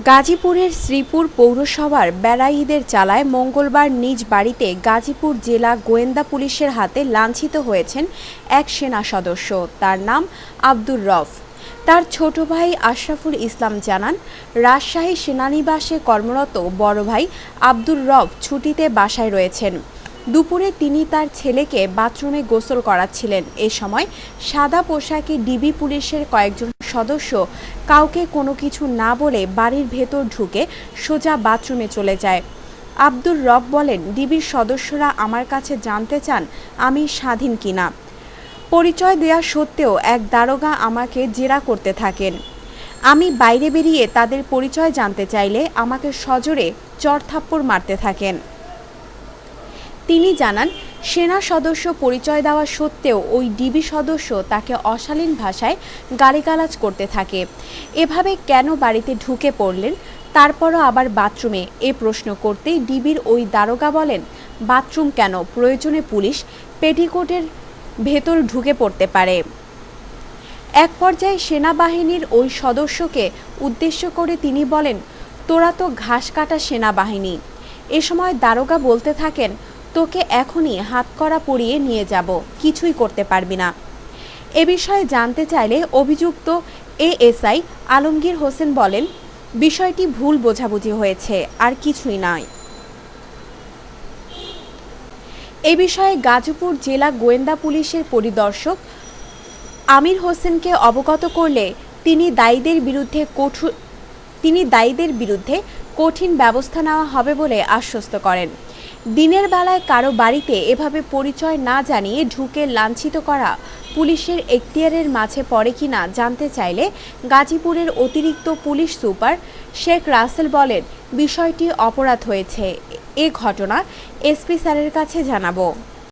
গাজীপুরের শ্রীপুর পৌরসভার বেড়াইদের চালায় মঙ্গলবার নিজ বাড়িতে গাজীপুর জেলা গোয়েন্দা পুলিশের হাতে লাঞ্ছিত হয়েছেন এক সেনা সদস্য। তার নাম আব্দুর রফ। তার ছোট ভাই আশরাফুল ইসলাম জানান, রাজশাহী সেনানিবাসে কর্মরত বড় ভাই আব্দুর রফ ছুটিতে বাসায় রয়েছেন। দুপুরে তিনি তার ছেলেকে বাথরুমে গোসল করাচ্ছিলেন। এ সময় সাদা পোশাকে ডিবি পুলিশের কয়েকজন সদস্য। কাউকে কোনো কিছু না বলে বাড়ির ভেতর ঢুকে সোজা বাথরুমে চলে যায়। আব্দুর রব বলেন, ডিবির সদস্যরা আমার কাছে জানতে চান আমি স্বাধীন কিনা। পরিচয় দেয়া সত্ত্বেও এক দারোগা আমাকে জেরা করতে থাকেন। আমি বাইরে বেরিয়ে তাদের পরিচয় জানতে চাইলে আমাকে সজোরে চড়থাপ্পড় মারতে থাকেন। তিনি জানান সেনা সদস্য পরিচয় দেওয়া সত্ত্বেও ওই ডিবি সদস্য তাকে অশালীন ভাষায় গালিগালাজ করতে থাকে। এভাবে কেন বাড়িতে ঢুকে পড়লেন? তারপরও আবার বাথরুমে এ প্রশ্ন করতেই ডিবির ওই দারোগা বলেন, বাথরুম কেন? প্রয়োজনে পুলিশ পেটিকোটের ভেতর ঢুকে পড়তে পারে। এক পর্যায়ে সেনাবাহিনীর ওই সদস্যকে উদ্দেশ্য করে তিনি বলেন, তোরা তো ঘাস কাটা সেনাবাহিনী। এ সময় দারোগা বলতে থাকেন তোকে এখনই হাতকড়া পরিয়ে নিয়ে যাব, কিছুই করতে পারবি না। এ বিষয়ে জানতে চাইলে অভিযুক্ত এএসআই আলমগীর হোসেন বলেন, বিষয়টি ভুল বোঝাবুঝি হয়েছে, আর কিছুই নয়। এ বিষয়ে গাজীপুর জেলা গোয়েন্দা পুলিশের পরিদর্শক আমির হোসেনকে অবগত করলে তিনি দায়ীদের বিরুদ্ধে কঠোর তিনি দায়ীদের বিরুদ্ধে কঠিন ব্যবস্থা নেওয়া হবে বলে আশ্বস্ত করেন। দিনের বেলায় কারও বাড়িতে এভাবে পরিচয় না জানিয়ে ঢুকে লাঞ্ছিত করা পুলিশের এখতিয়ারের মাঝে পড়ে কিনা জানতে চাইলে গাজীপুরের অতিরিক্ত পুলিশ সুপার শেখ রাসেল বলেন, বিষয়টি অপরাধ হয়েছে। এ ঘটনা এসপি স্যারের কাছে জানাব।